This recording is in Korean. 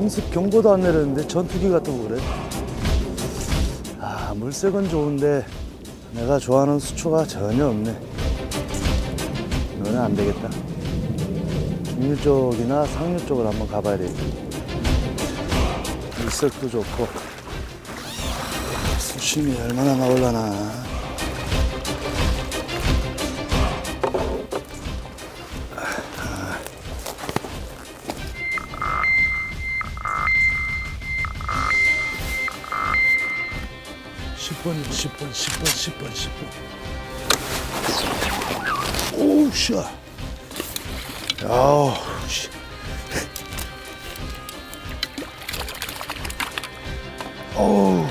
강습 경보도 안 내렸는데 전투기 같은 거 그래? 아 물색은 좋은데 내가 좋아하는 수초가 전혀 없네. 이거는 안 되겠다. 중류 쪽이나 상류 쪽을 한번 가봐야 되겠다. 물색도 좋고 수심이 얼마나 나올라나. 십 번이십 번, 십 번, 십 번, 십 번. 오우, 씨. 아우, 씨. 어우.